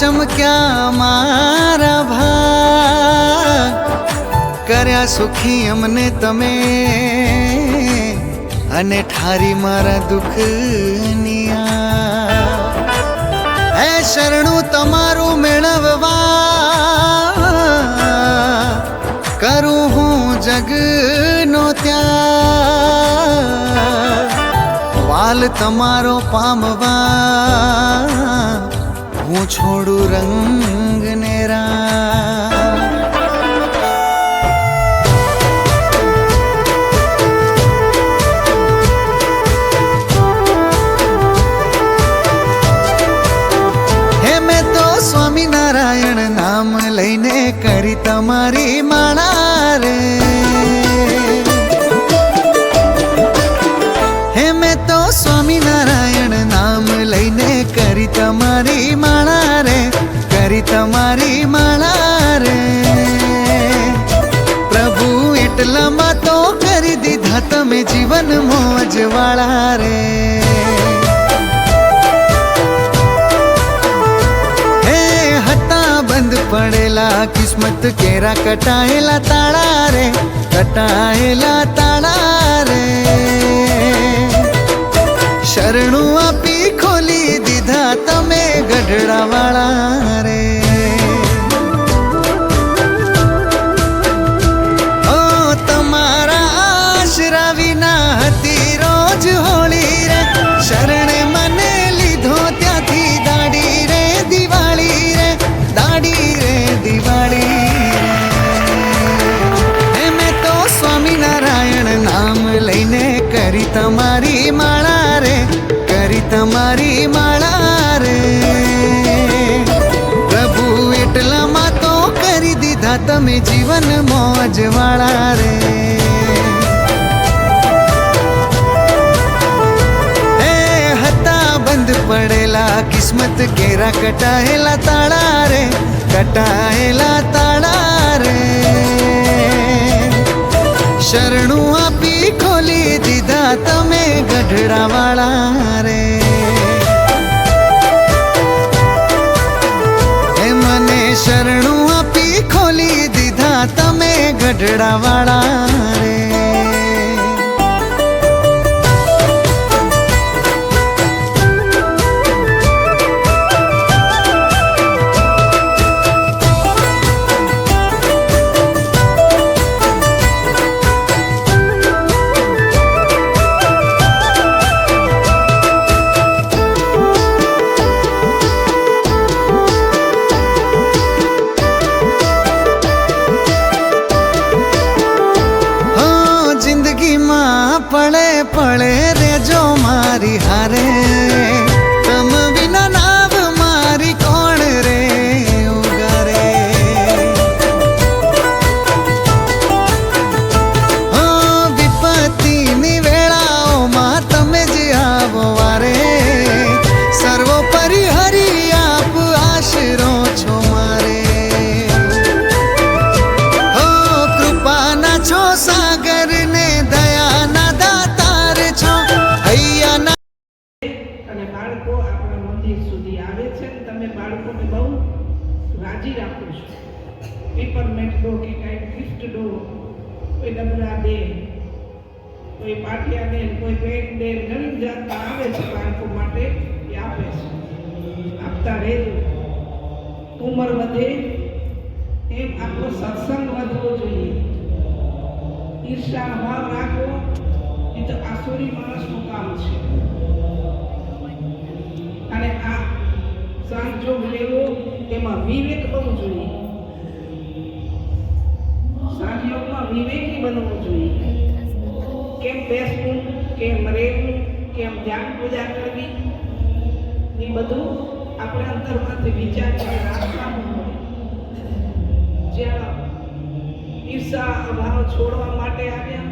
ચમક્યા મારા ભાગ કર્યા સુખી અમને તમે અને ઠારી મારા દુઃખનિયા હે શરણું તમારું મેળવવા કરું હું જગનો ત્યાં વાલ તમારો પામવા હું છોડું રંગ મોજ વાળા રે હે હતા બંધ પડેલા કિસ્મત કેરા કટાયેલા તાળા રે કટાયેલા તાળા રે શરણું આપી ખોલી દીધા તમે ગઢડા વાળા કિસ્મત કેરા કટાયેલા તાળા રે કટાયેલા તાળા રે શરણું આપી ખોલી દીધા તમે ગઢડા વાળા રે શરણું આપી ખોલી દીધા તમે ગઢડા વાળા ભાવ રાખવો એ તો આસુરી માણસનું કામ છે. અને આ સંજોગ લેવો, એમાં વિવેક બનવું જોઈએ. સંજોગમાં વિવેકી બનવું જોઈએ. કેમ બેસવું, કેમ રહેવું, કેમ ધ્યાન પૂજા કરવી, એ બધું આપણે અંતરમાંથી વિચારીને રાખવાનું હોય. જ્યાં ઈર્ષા, અભાવ છોડવા માટે આવ્યા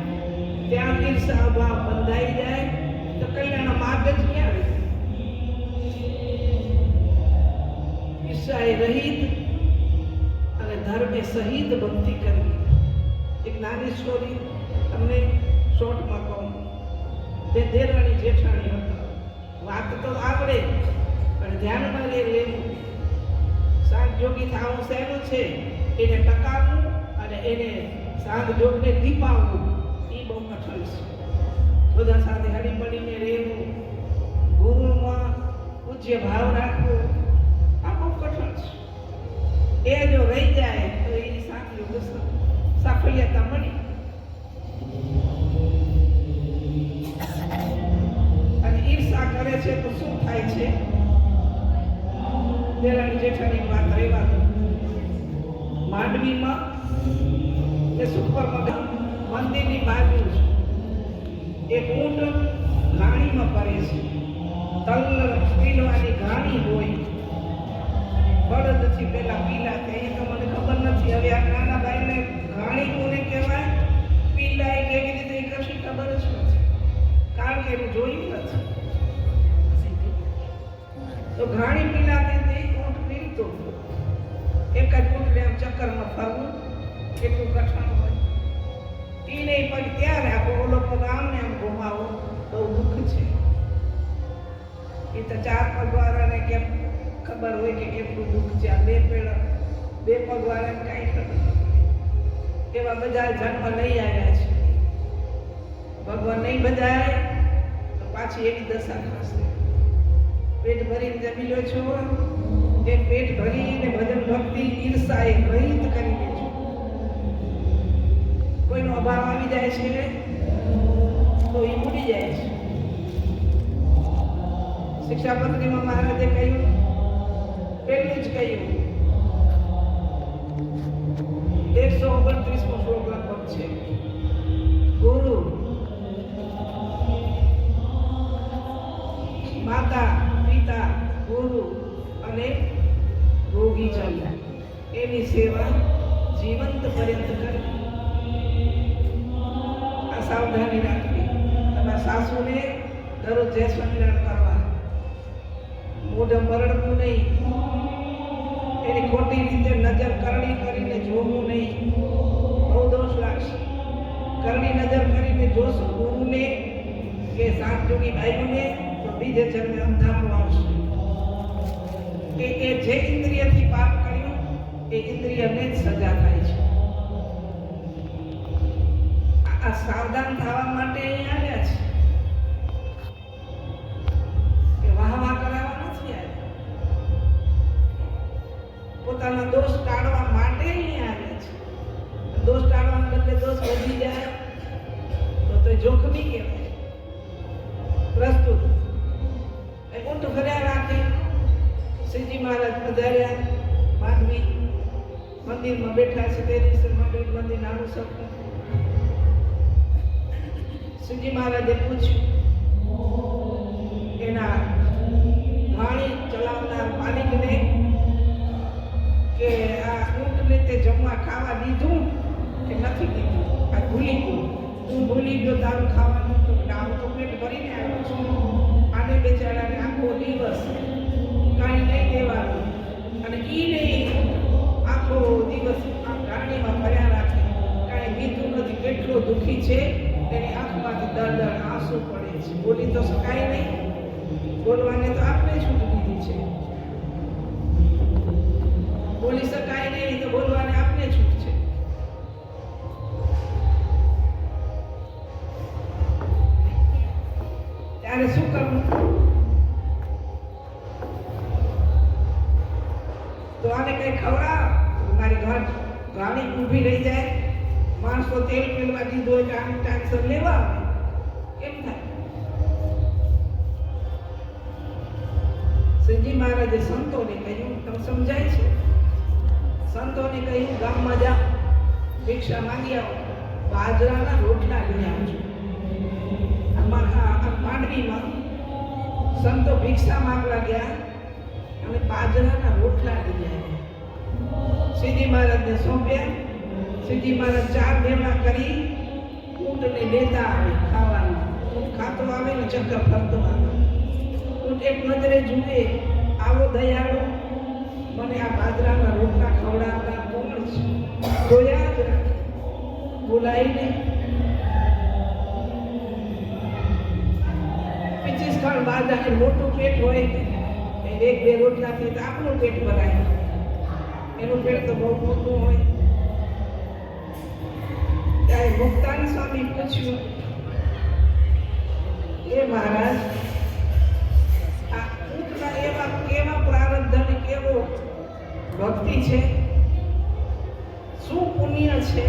ત્યાં ઈર્ષા બંધાઈ જાય, તો કલ્યાણ માર્ગ જ ક્યાં ઈર્ષાએ રહિત અને ધર્મે સહિત ભક્તિ કરવી. એક નાની સ્ટોરી તમને શોર્ટમાં કહું. તે દેરાણી જેઠાણી હતા. વાત તો આવડે, પણ ધ્યાનમાં લે લેવું. સાત જોગી થવું સહેલું છે, એને ટકાવવું અને એને સાત જોગને દીપાવવું. બધા સાથે હળી મળીને રહેવું. ગુરુમાં પૂજ્ય ભાવ રાખવો. આ બહુ કઠણ છે. એ જો રહી જાય તો એ સાથે સાફલ્યતા મળી. અને ઈર્ષા કરે છે તો શું થાય છે? દેરાણી જેઠાણી વાત રહેવા વાત માંડવીમાં એ સુપર મંદિરની બાજુ છે એક ઊંટ ઘાણીમાં પડે છે. તલ પીલવાની ઘાણી હોય. બળદથી પેલા પીલા એ તો મને ખબર નથી. હવે આ નાના ભાઈને ઘાણી કોને કહેવાય? પીલા એ કેવી રીતે એ કશી ખબર જ નથી. કારણ કે એનું જોયું નથી. તો ઘાણી પીલા તે ઊંટ પીલતો એક જ ઊંટને આમ ચક્કરમાં ફરવું, એટલું કઠણ હોય. તીને પગ ત્યાં રાખો ઓલો પગ આમને આમ ઘુમાવો, બહુ દુઃખ છે. એ તો ચાર પગવાળાને કેમ ખબર હોય કે કેટલું દુઃખ છે? આ બે પેડ, બે પગવાળાને કાંઈ ખબર એવા બધા જન્મ લઈ આવ્યા છે. ભગવાન નહીં બધાય તો પાછી એવી દશા થશે. પેટ ભરીને જમી લો છો. તે પેટ ભરીને ભજન ભક્તિ ઈર્ષા એ રહિત કરી કોઈનો અભાવ આવી જાય છે તો એ ભૂલી જાય છે. શિક્ષા શિક્ષાપત્રીમાં મહારાજે કહ્યું પેલું જ કહ્યું, એકસો ઓગણત્રીસમો શ્લોક લગભગ છે. ગુરુ, માતા, પિતા, ગુરુ અને રોગીજન એની સેવા જીવંત પર્યંત કરવી. સાવધાની રાખવી. તમારા સાસુને દરરોજ જય સ્વામિનારાયણ કરવા મોઢે મરડવું નહીં. એની ખોટી રીતે નજર કરણી કરીને જોવું નહીં. બહુ દોષ લાગશે. કરણી નજર કરીને જોશું ગુરુને કે સાત જોગી ભાઈઓને તો બીજે જન્મે અંધારું આવશે. કે એ જે ઇન્દ્રિયથી પાપ કર્યું, એ ઇન્દ્રિયને જ સજા થાય. આ- સાવધાન થવા માટે અહીંયા આવ્યા છે. કે વાહ વાહ કરાવવા નથી આવ્યા. પોતાના દોષ ટાળવા માટે અહીંયા આવ્યા છે. દોષ ટાળવાને બદલે દોષ વધી જાય. તો તો જોખમી કહેવાય. પ્રસ્તુત. એ ઊંટ ભર્યા રાખે. શ્રીજી મહારાજ પધાર્યા. માધવી મંદિરમાં બેઠા છે. તે દિવસે મંદિર મંદિર નાનું સપનું શ્રીજી મહારાજે પૂછ્યું, એના વાણી ચલાવનાર માલિકને કે આ ઊંટને તે જમવા ખાવા દીધું કે નથી દીધું? આ ભૂલી ગયું. તું ભૂલી ગયો તારું ખાવાનું. તો ના તો પેટ ભરીને આવ્યો છું. આને બેચારાને આખો દિવસ કાંઈ નહીં દેવાનું. અને એ નહીં આખો દિવસ આ ગાડીમાં ફર્યા રાખે. કાંઈ દીધું નથી. કેટલો દુઃખી છે. એની આંખમાંથી દર દર આંસુ પડે છે. બોલી તો શકાય નહીં. બોલવાને તો આપણે છૂટ દીધી છે. બોલી શકાય નહીં તો બોલવાને કે લેવા આવે કેમ થાય. શ્રીજી મહારાજે સંતોને કહ્યું, તમે સમજાય છે? સંતોને કહ્યું, ગામમાં જા, ભિક્ષા માંગી આવો. બાજરાના રોટલા લઈ આવજો. માંડવીમાં સંતો ભિક્ષા માંગવા ગયા અને બાજરાના રોટલા લઈ આવ્યા. સીધી મહારાજને સોંપ્યા. સીધી મહારાજ ચાર ભેળા કરી ઊંટને લેતા આવે ખાવાનું. ઊંટ ખાતો આવે ને ચક્કર ફરતો આવે. ઊંટ એક નજરે જુએ, આવો દયાળો. મને આ બાજરાના રોટલા ખવડાવનાર કોણ છે? જોયા જ રાખે. બોલાઈને પચીસ ખણ બાજાને મોટું પેટ હોય એક બે રોટલાથી તો આપણું પેટ ભરાય. એનું પેટ તો બહુ મોટું હોય. ત્યારે મુક્તાન સ્વામી પૂછ્યું, એ મહારાજ, આ ઊંટના એવા કેવા પ્રારબ્ધ અને કેવો ભક્તિ છે? શું પુણ્ય છે?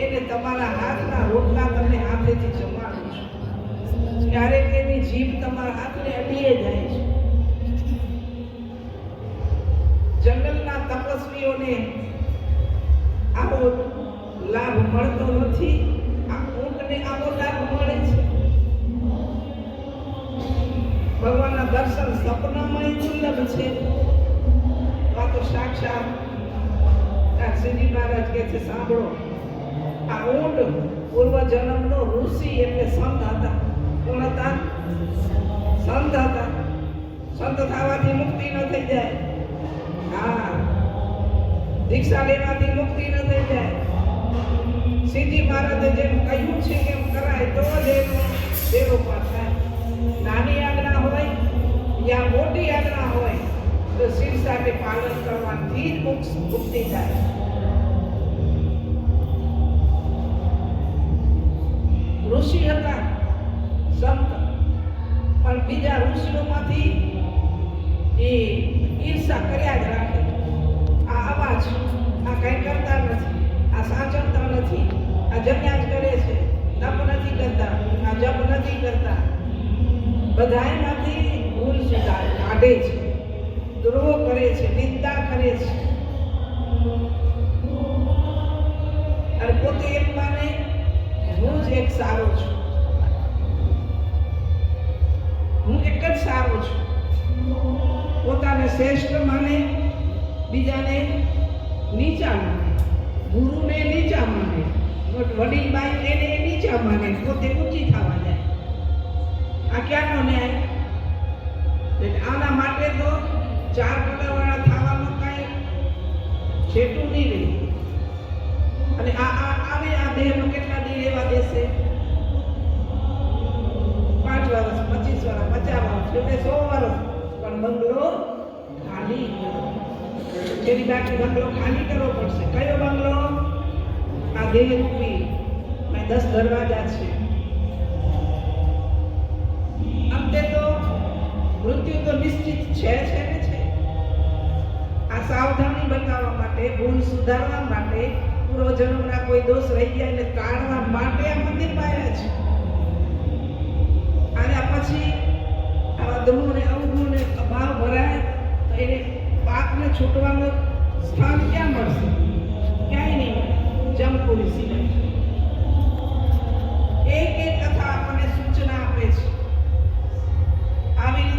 એને તમારા હાથના રોટલા તમને હાથેથી જમાડું છું. ક્યારેક એની જીભ તમારા હાથને અડીએ જાય છે. જંગલના તપસ્વીઓને આવો લાભ મળતો નથી. આ ઊંટને આવો લાભ મળે છે. ભગવાનના દર્શન સપનામાં સુલભ છે. આ તો સાક્ષાત શ્રીજી મહારાજ કહે છે, સાંભળો, આ ઊંટ પૂર્વ જન્મનો ઋષિ એટલે સંત હતા. કોણ હતા? સંત હતા. સંત થવાથી મુક્તિ ન થઈ જાય. હા, દીક્ષા લેવાથી મુક્તિ ન થઈ જાય. સીધી મહારાજે જેમ કહ્યું છે એમ કરાય તો જ એનો દેવો થાય. નાની આજ્ઞા હોય યા મોટી આજ્ઞા હોય તો શિવ સાથે પાલન કરવાથી જ મુક્તિ થાય. ઋષિ હતા, સંત, પણ બીજા ઋષિઓમાંથી એ ઈર્ષા કર્યા જ રાખે. આ અવાજ આ કંઈ કરતા નથી, આ સાચવતા નથી. આ જમ્યા જ કરે છે. તપ નથી કરતા, આ જપ નથી કરતા. બધાયમાંથી ભૂલ સુધાર કાઢે છે. દ્રોહ કરે છે, નિંદા કરે છે. અને પોતે એમ માને, હું જ એક સારો છું. હું એક જ સારો છું. પોતાને શ્રેષ્ઠ માને, બીજાને નીચા માને, ગુરુને નીચા માને. વડીલ બાઈ એને નીચા માને, પોતે ઊંચી થવા જાય. આ ક્યાંનો ન્યાય? એટલે આના માટે તો ચાર પગારવાળા થવાનું કાંઈ છેટું નહીં રહે. અને આ આ આને આ દેહનો કેટલા દી રહેવા દેશે? પાંચ વર્ષ પચીસ વર્ષ પચાસ વર્ષ એટલે સો વર્ષ પણ બંગલો ખાલી તેની બાકી બંગલો ખાલી કરવો પડશે. કયો દેહ રૂપી આ દસ દરવાજા છે. અંતે તો મૃત્યુ તો નિશ્ચિત છે છે ને છે. આ સાવધાની બતાવવા માટે, ભૂલ સુધારવા માટે પૂર્વજન્મના કોઈ દોષ રહી ગયા એને કાઢવા માટે આ મંદિર પાયા છે. અને પછી આવા દમો ને અવગુણ ને અભાવ ભરાય તો એને પાપને છૂટવાનું સ્થાન ક્યાં મળશે? ક્યાંય નહીં જમપુરી સિવાય એક એક કથા આપણને સૂચના આપે છે. આવી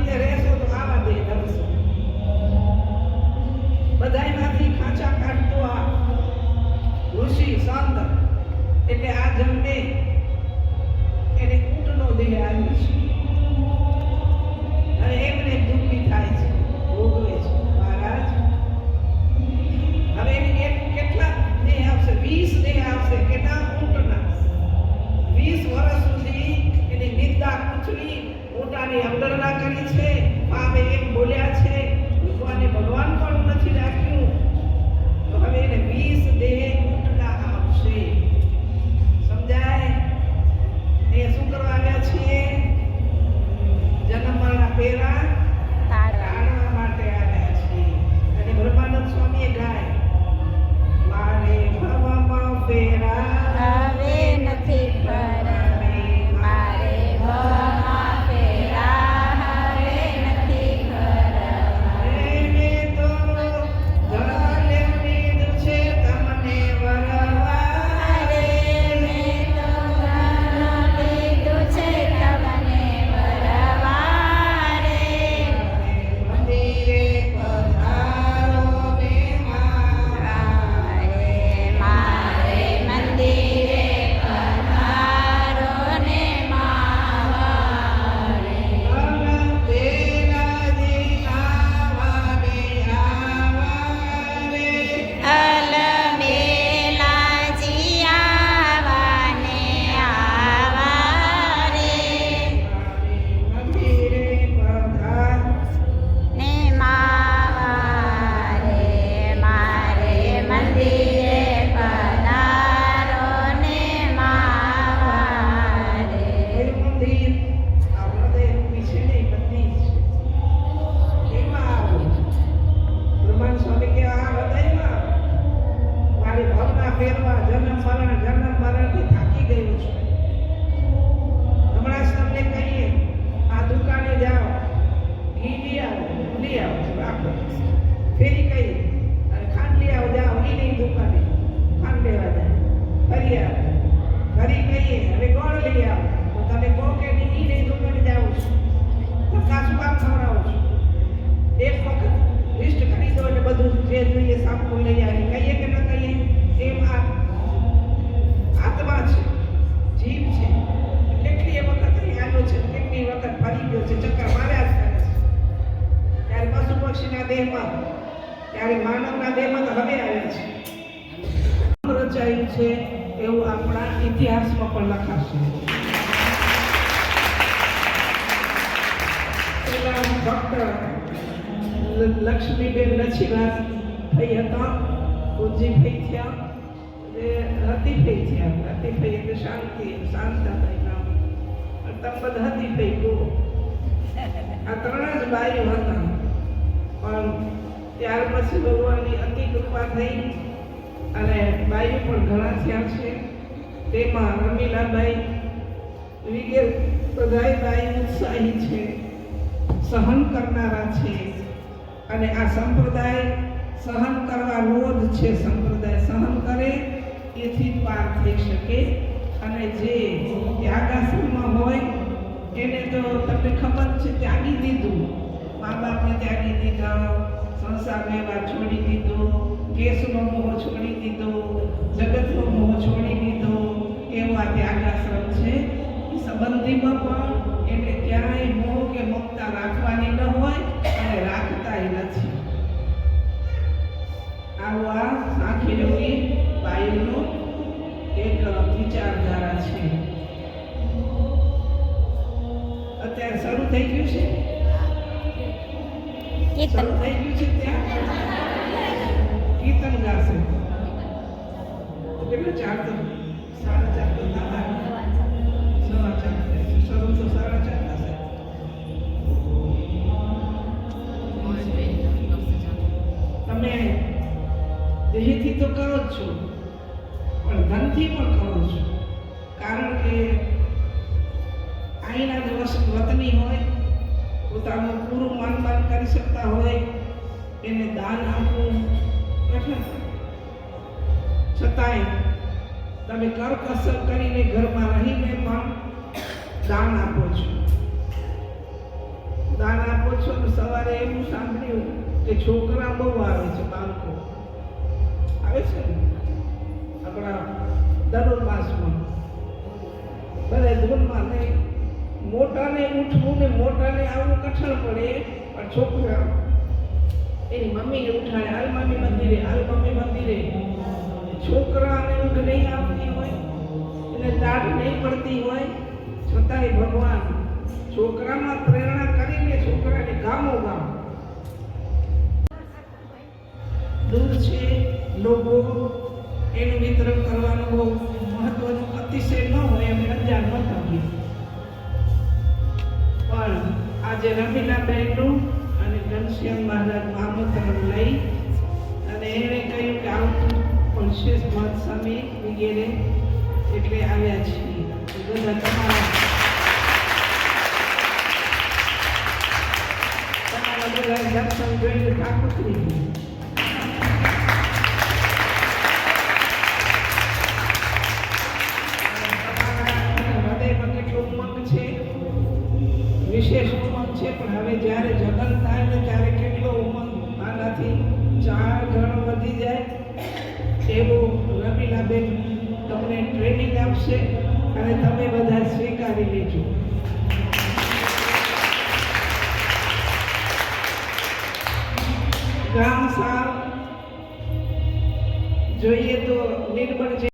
લચ્છીવાસ થઈ હતા પૂજી થયા એટલે હતીફઈ થયા. હતીફઈ એટલે શાંતિ, શાંતાભાઈ નામ. અને તમે બધા હતીફઈ કહો આ ત્રણ જ બાઈઓ હતા. પણ ત્યાર પછી ભગવાનની અતિ થઈ અને બાઈઓ પણ ઘણા થયા છે. તેમાં રમીલાબાઈ, વિગેરે બધાય ઉત્સાહી છે. સહન કરનારા છે. અને આ સંપ્રદાય સહન કરવાનો જ છે સંપ્રદાય સહન કરે, એથી પાર થઈ શકે. અને જે ત્યાગાશ્રમમાં હોય, એને તો તમને ખબર છે, ત્યાગી દીધું. મા બાપને ત્યાગી દીધા, સંસાર વ્યવહાર છોડી દીધો, કેસનો મોહ છોડી દીધો, જગતનો મોહ છોડી દીધો, એવો આ ત્યાગાશ્રમ છે. સંબંધીમાં પણ એને ક્યાંય મોહ કે મમતા રાખવાની થઈ ગયું છે? કીર્તન. થઈ ગયું છે ત્યાં? કીર્તન ગાશે. કેટલા ચાર તો સાડા ચાર તો સવા ચાર. શરૂ તો સાડા ચાર થશે. તમે દેહથી તો કરો જ છો. પણ ધનથી પણ કરો છો. કારણ કે અહીંના જ વતની હોય, પોતાનું પૂરું માનપાન કરી શકતા હોય, એને દાન આપવું કઠણ છતાંય તમે કરકસર કરીને ઘરમાં રહીને પણ દાન આપો છો. દાન આપો છો તો સવારે એવું સાંભળ્યું કે છોકરા બહુ આવે છે, બાળકો. આવે છે ને? આપણા દરોડ માસમાં ભલે ધૂનમાં નહીં કઠણ પડે પણ છોકરા એની મમ્મીને ઉઠાડે હાલ મમ્મી મંદિરે હાલ મમ્મી મંદિરે છોકરાને ઊંઘ નહીં આવતી હોય, એને તાટ નહીં પડતી હોય, છતાંય ભગવાન છોકરામાં પ્રેરણા કરીને છોકરાને ગામો ગામ. દૂધ છે લોકો, એનું વિતરણ કરવાનું બહુ મહત્વનું અતિશય પણ રમીલા બહેનું અને ઘનશ્યામ મહારાજ આમંત્રણ લઈ અને એણે કહ્યું કે આવતું પણ શ્રેષ્ઠ મહત સ્વામી વગેરે એટલે આવ્યા છીએ. બધા તમારા તમારા બધા દર્શન જોઈને થાકું થઈ ગામ સાર. જોઈએ તો નિર્બળ